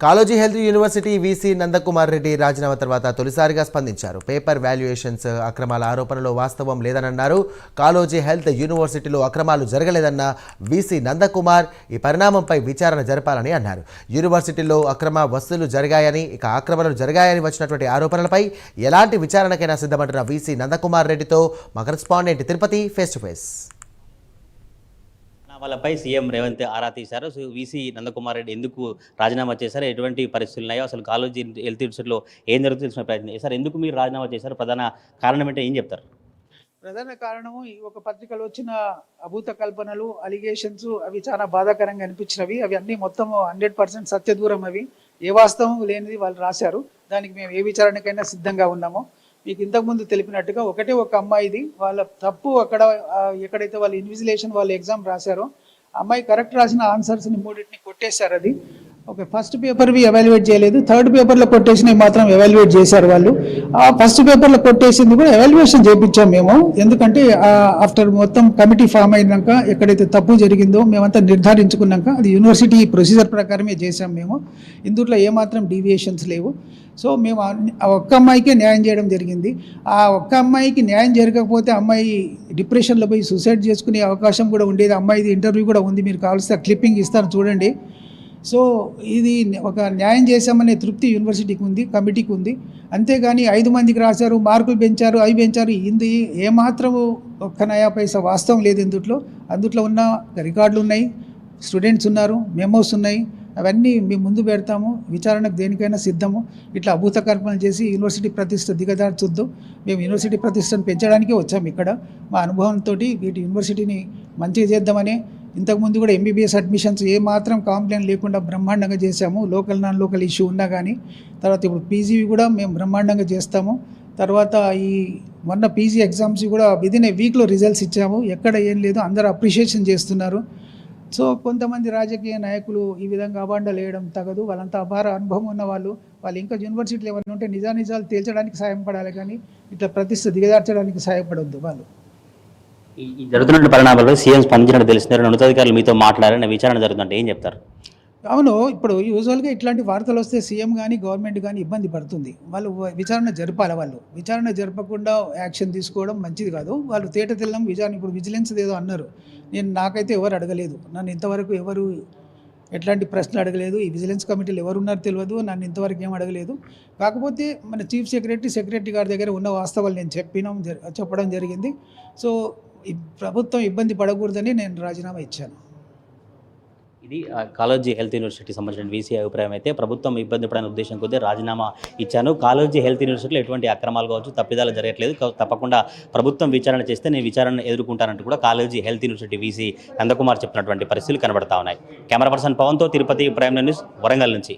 Kaloji health university VC Nandakumar Reddy రాజీనామా తర్వాత తొలిసారిగా స్పందించారు. పేపర్ వాల్యుయేషన్స్ అక్రమాల ఆరోపణలో వాస్తవం లేదనన్నారు. కాలోజీ హెల్త్ యూనివర్సిటీలో అక్రమాలు జరగలేదన్న వీసీ నందకుమార్ ఈ పరిణామంపై విచారణ జరపాలని అన్నారు. యూనివర్సిటీలో అక్రమ వస్తువులు జరిగాయని ఇక ఆక్రమణలు జరిగాయని వచ్చినటువంటి ఆరోపణలపై ఎలాంటి విచారణకైనా సిద్ధమంటున్న వీసీ నందకుమార్ రెడ్డితో మా correspondent Tirupati face to face వాళ్ళపై సీఎం రేవంత్ ఆరా తీశారు. సో వీసీ నందకుమార్ రెడ్డి ఎందుకు రాజీనామా చేశారు? ఎటువంటి పరిస్థితులు ఉన్నాయో అసలు కాలేజీ హెల్త్ ఇన్స్టిట్యూట్లో ఏం జరుగుతుందో తెలిసిన ప్రయత్నం చేశారు. ఎందుకు మీరు రాజీనామా చేశారు? ప్రధాన కారణం అంటే ఏం చెప్తారు? ప్రధాన కారణము ఈ ఒక పత్రికలో వచ్చిన అభూత కల్పనలు అలిగేషన్స్ అవి చాలా బాధాకరంగా అనిపించినవి. అవి అన్నీ మొత్తం హండ్రెడ్ పర్సెంట్ సత్యదూరం అవి. ఏ వాస్తవం లేనిది వాళ్ళు రాశారు. దానికి మేము ఏ విచారణకైనా సిద్ధంగా ఉన్నాము. మీకు ఇంతకుముందు తెలిపినట్టుగా ఒకటే ఒక అమ్మాయిది. వాళ్ళ తప్పు అక్కడ ఎక్కడైతే వాళ్ళు ఇన్విజిలేషన్ వాళ్ళు ఎగ్జామ్ రాశారో అమ్మాయి కరెక్ట్ రాసిన ఆన్సర్స్ని మూడింటిని కొట్టేశారు అది. ఓకే ఫస్ట్ పేపర్వి ఎవాల్యుయేట్ చేయలేదు. థర్డ్ పేపర్లో కొట్టేసినవి మాత్రం ఎవాల్యుయేట్ చేశారు వాళ్ళు. ఆ ఫస్ట్ పేపర్లో కొట్టేసింది కూడా ఎవాల్యుయేషన్ చేయించాం మేము. ఎందుకంటే ఆఫ్టర్ మొత్తం కమిటీ ఫామ్ అయినాక ఎక్కడైతే తప్పు జరిగిందో మేమంతా నిర్ధారించుకున్నాక అది యూనివర్సిటీ ప్రొసీజర్ ప్రకారమే చేశాం మేము. ఇందులో ఏమాత్రం డీవియేషన్స్ లేవు. సో మేము ఆ- ఆ ఒక్క అమ్మాయికే న్యాయం చేయడం జరిగింది. ఆ ఒక్క అమ్మాయికి న్యాయం జరగకపోతే అమ్మాయి డిప్రెషన్లో పోయి సూసైడ్ చేసుకునే అవకాశం కూడా ఉండేది. అమ్మాయిది ఇంటర్వ్యూ కూడా ఉంది. మీరు కావాల్సిన క్లిప్పింగ్ ఇస్తారు చూడండి. సో ఇది ఒక న్యాయం చేశామనే తృప్తి యూనివర్సిటీకి ఉంది కమిటీకి ఉంది. అంతేగాని ఐదు మందికి రాశారు మార్కులు పెంచారు అవి పెంచారు. ఇది ఏమాత్రము ఒక్క నయా పైసా వాస్తవం లేదు ఇందుట్లో. అందుట్లో ఉన్న రికార్డులు ఉన్నాయి స్టూడెంట్స్ ఉన్నారు మెమోస్ ఉన్నాయి. అవన్నీ మేము ముందు పెడతాము విచారణకు దేనికైనా సిద్ధము. ఇట్లా అభూత కల్పనలు చేసి యూనివర్సిటీ ప్రతిష్ట దిగజార్చొద్దు మేము యూనివర్సిటీ ప్రతిష్టను పెంచడానికే వచ్చాము ఇక్కడ. మా అనుభవంతో వీటి యూనివర్సిటీని మంచిగా చేద్దామని ఇంతకుముందు కూడా ఎంబీబీఎస్ అడ్మిషన్స్ ఏ మాత్రం కాంప్లైంట్ లేకుండా బ్రహ్మాండంగా చేశాము. లోకల్ నాన్ లోకల్ ఇష్యూ ఉన్నా కానీ తర్వాత ఇప్పుడు పీజీవి కూడా మేము బ్రహ్మాండంగా చేస్తాము. తర్వాత ఈ మొన్న పీజీ ఎగ్జామ్స్ కూడా విదిన్ ఏ వీక్లో రిజల్ట్స్ ఇచ్చాము. ఎక్కడ ఏం లేదు అందరూ అప్రిషియేషన్ చేస్తున్నారు. సో కొంతమంది రాజకీయ నాయకులు ఈ విధంగా అబాండలు వేయడం తగదు. వాళ్ళంతా అపార అనుభవం ఉన్న వాళ్ళు. వాళ్ళు ఇంకా యూనివర్సిటీలు ఎవరైనా ఉంటే నిజానిజాలు తేల్చడానికి సాయం పడాలి కానీ ఇట్లా ప్రతిష్ట దిగజార్చడానికి సహాయపడవద్దు వాళ్ళు. ఈ జరుగుతున్న పరిణామాలు సీఎం స్పందించినట్టు తెలిసినారు ఉన్నతాధికారులు మీతో మాట్లాడారని విచారణ జరుగుతుంటే ఏం చెప్తారు? అవును ఇప్పుడు యూజువల్గా ఇట్లాంటి వార్తలు వస్తే సీఎం కానీ గవర్నమెంట్ కానీ ఇబ్బంది పడుతుంది. వాళ్ళు విచారణ జరపాలి వాళ్ళు. విచారణ జరపకుండా యాక్షన్ తీసుకోవడం మంచిది కాదు. వాళ్ళు తేట తెల్లం విచారణ ఇప్పుడు విజిలెన్స్ ఏదో అన్నారు. నేను నాకైతే ఎవరు అడగలేదు. నన్ను ఇంతవరకు ఎవరు ఎట్లాంటి ప్రశ్నలు అడగలేదు. ఈ విజిలెన్స్ కమిటీలు ఎవరు ఉన్నారో తెలియదు నన్ను ఇంతవరకు ఏం అడగలేదు. కాకపోతే మన చీఫ్ సెక్రటరీ సెక్రటరీ గారి దగ్గర ఉన్న వాస్తవాలు నేను చెప్పినాం చెప్పడం జరిగింది. సో ప్రభుత్వం ఇబ్బంది పడకూడదని నేను రాజీనామా ఇచ్చాను. ఇది కాలేజీ హెల్త్ యూనివర్సిటీ సంబంధించిన వీసీ అభిప్రాయం అయితే ప్రభుత్వం ఇబ్బంది పడని ఉద్దేశం కొద్దీ రాజీనామా ఇచ్చాను. కాలేజీ హెల్త్ యూనివర్సిటీలో ఎటువంటి అక్రమాలు కావచ్చు తప్పిదాలు జరగట్లేదు. తప్పకుండా ప్రభుత్వం విచారణ చేస్తే నేను విచారణ ఎదుర్కొంటానంటూ కూడా college health university VC Nandakumar చెప్పినటువంటి పరిస్థితులు కనబడతా ఉన్నాయి. కెమెరా పర్సన్ పవన్తో తిరుపతి ప్రైమ్ న్యూస్ వరంగల్ నుంచి.